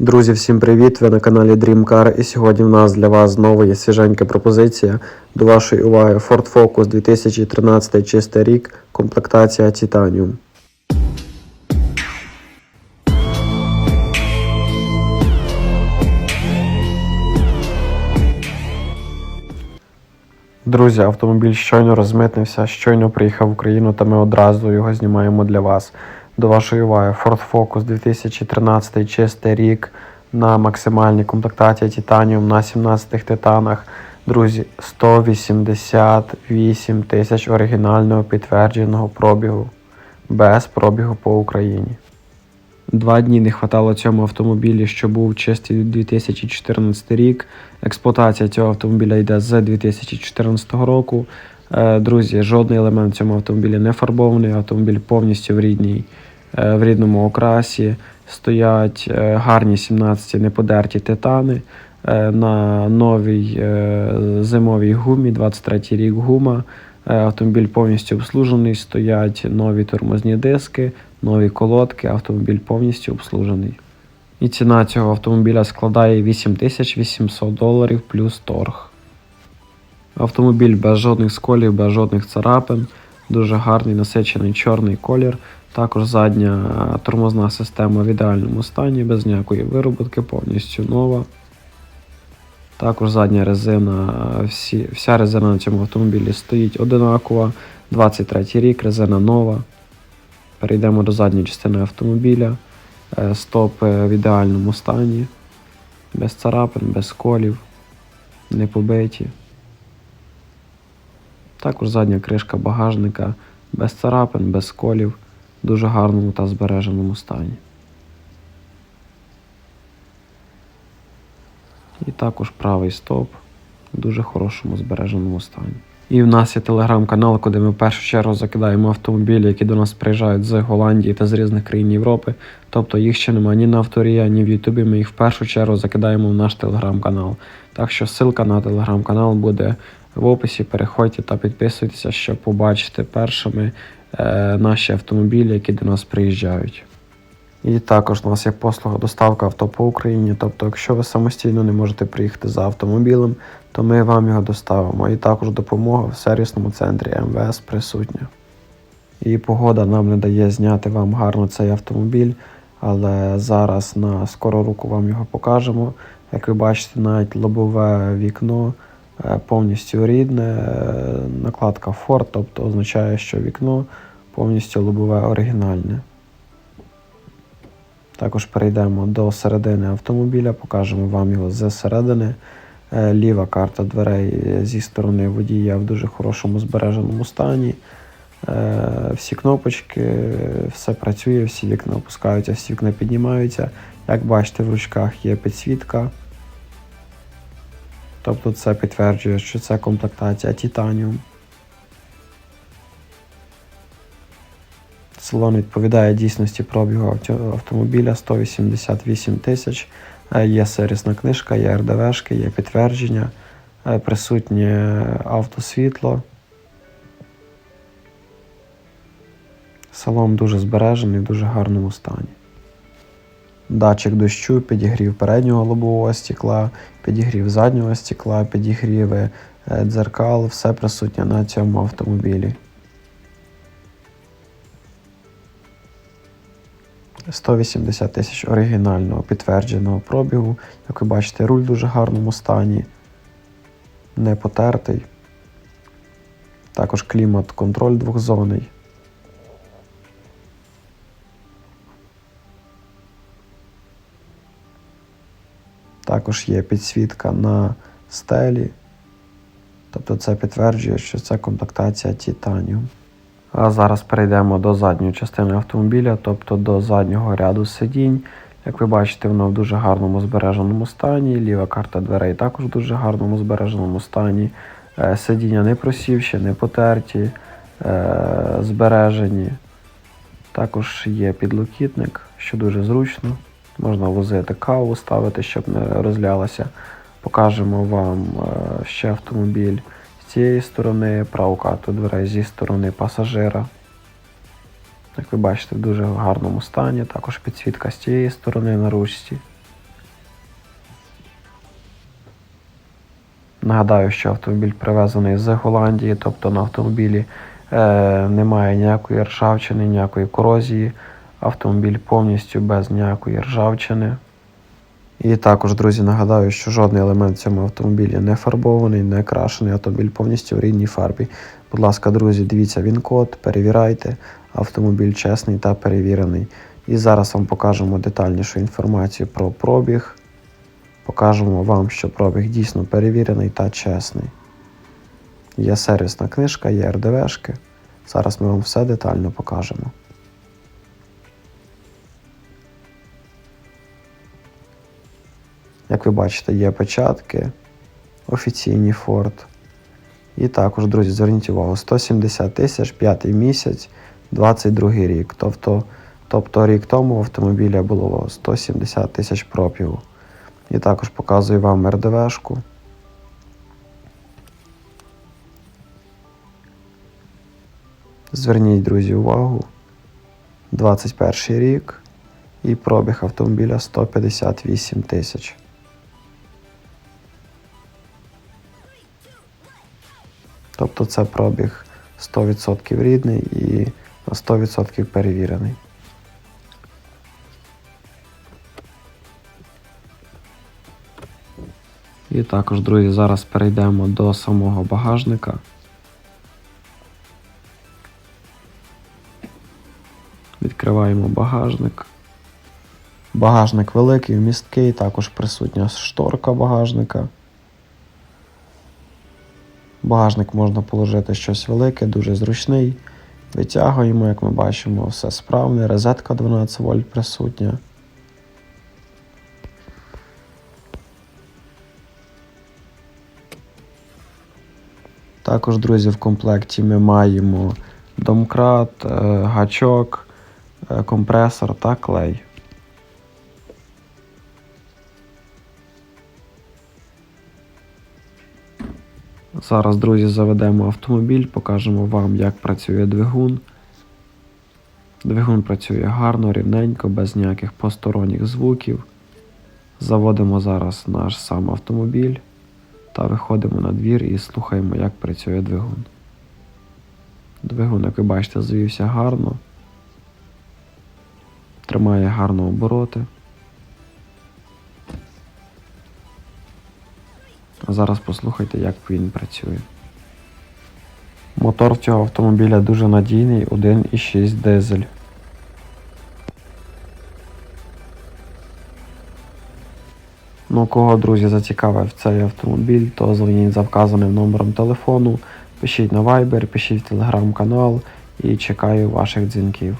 Друзі, всім привіт! Ви на каналі Dream Car і сьогодні в нас для вас знову є свіженька пропозиція. До вашої уваги Ford Focus 2013 чистий рік, комплектація Titanium. Друзі, автомобіль щойно розмитнився, щойно приїхав в Україну, та ми одразу його знімаємо для вас. До вашої уваги Ford Focus 2013 чистий рік на максимальній комплектації Titanium на 17 титанах. Друзі, 188 тисяч оригінального підтвердженого пробігу без пробігу по Україні. Два дні не хватало цьому автомобілі, що був чистий 2014 рік. Експлуатація цього автомобіля йде з 2014 року. Е, Друзі, жодний елемент цьому автомобілі не фарбований, автомобіль повністю в рідній, в рідному окрасі. Стоять е, гарні 17 неподерті титани е, на новій е, зимовій гумі, 23 рік гума. Е, Автомобіль повністю обслужений, стоять нові тормозні диски, нові колодки, автомобіль повністю обслужений. І ціна цього автомобіля складає 8800 доларів плюс торг. Автомобіль без жодних сколів, без жодних царапин, дуже гарний насичений чорний колір. Також задня е, тормозна система в ідеальному стані, без ніякої вироботки, повністю нова. Також задня резина, е, всі, вся резина на цьому автомобілі стоїть одинакова. 23 рік, резина нова. Перейдемо до задньої частини автомобіля. Е, Стопи в ідеальному стані, без царапин, без сколів, не побиті. Також задня кришка багажника без царапин, без сколів, в дуже гарному та збереженому стані. І також правий стоп в дуже хорошому збереженому стані. І в нас є телеграм-канал, куди ми в першу чергу закидаємо автомобілі, які до нас приїжджають з Голландії та з різних країн Європи. Тобто їх ще немає ні на авторія, ні в Ютубі. Ми їх в першу чергу закидаємо в наш телеграм-канал. Так що ссылка на телеграм-канал буде в описі. Переходьте та підписуйтеся, щоб побачити першими наші автомобілі, які до нас приїжджають. І також у нас є послуга доставка авто по Україні. Тобто, якщо ви самостійно не можете приїхати за автомобілем, то ми вам його доставимо. І також допомога в сервісному центрі МВС присутня. І погода нам не дає зняти вам гарно цей автомобіль, але зараз на скору руку вам його покажемо. Як ви бачите, навіть лобове вікно е, повністю рідне, е, накладка Ford, тобто означає, що вікно повністю лобове оригінальне. Також перейдемо до середини автомобіля, покажемо вам його зсередини. Е, Ліва карта дверей зі сторони водія в дуже хорошому збереженому стані. Е, Всі кнопочки, все працює, всі вікна опускаються, всі вікна піднімаються. Як бачите, в ручках є підсвітка. Тобто це підтверджує, що це комплектація Titanium. Салон відповідає дійсності пробігу автомобіля 188 тисяч. Е, Є сервісна книжка, є РДВшки, є підтвердження, е, присутнє автосвітло. Салон дуже збережений, в дуже гарному стані. Датчик дощу, підігрів переднього лобового стекла, підігрів заднього стекла, підігріви е, дзеркал, все присутнє на цьому автомобілі. 180 тисяч оригінального підтвердженого пробігу. Як ви бачите, руль в дуже гарному стані, не потертий. Також клімат-контроль двохзонний. Також є підсвітка на стелі. Тобто це підтверджує, що це комплектація Titanium. А зараз перейдемо до задньої частини автомобіля, тобто до заднього ряду сидінь. Як ви бачите, воно в дуже гарному збереженому стані. Ліва карта дверей також в дуже гарному збереженому стані. Е, Сидіння не просівші, не потерті, е, збережені. Також є підлокітник, що дуже зручно. Можна возити каву, ставити, щоб не розлялася. Покажемо вам е, ще автомобіль з цієї сторони, праву карту дверей зі сторони пасажира. Як ви бачите, в дуже гарному стані, також підсвітка з цієї сторони на ручці. Нагадаю, що автомобіль привезений з Голландії, тобто на автомобілі е, немає ніякої ржавчини, ніякої корозії. Автомобіль повністю без ніякої ржавчини. І також, друзі, нагадаю, що жодний елемент в цьому автомобілі не фарбований, не крашений, автомобіль повністю в рідній фарбі. Будь ласка, друзі, дивіться він код, перевіряйте. Автомобіль чесний та перевірений. І зараз вам покажемо детальнішу інформацію про пробіг. Покажемо вам, що пробіг дійсно перевірений та чесний. Є сервісна книжка, є РДВшки. Зараз ми вам все детально покажемо. Як ви бачите, є печатки, офіційні Ford. І також, друзі, зверніть увагу, 170 тисяч, п'ятий місяць, 22 рік. Тобто, тобто рік тому в автомобіля було 170 тисяч пробігу. І також показую вам РДВшку. Зверніть, друзі, увагу. 21 рік і пробіг автомобіля 158 тисяч. Тобто це пробіг 100% рідний і на 100% перевірений. І також, друзі, зараз перейдемо до самого багажника. Відкриваємо багажник. Багажник великий, вмісткий, також присутня шторка багажника. Багажник можна положити щось велике, дуже зручний. Витягуємо, як ми бачимо, все справне. Розетка 12 вольт присутня. Також, друзі, в комплекті ми маємо домкрат, е, гачок, е, компресор та клей. Зараз, друзі, заведемо автомобіль, покажемо вам, як працює двигун. Двигун працює гарно, рівненько, без ніяких посторонніх звуків. Заводимо зараз наш сам автомобіль та виходимо на двір і слухаємо, як працює двигун. Двигун, як ви бачите, звівся гарно, тримає гарно обороти. А зараз послухайте, як він працює. Мотор цього автомобіля дуже надійний 1,6 дизель. Ну, кого, друзі, зацікавив цей автомобіль, то дзвоніть за вказаним номером телефону, пишіть на Viber, пишіть в телеграм-канал і чекаю ваших дзвінків.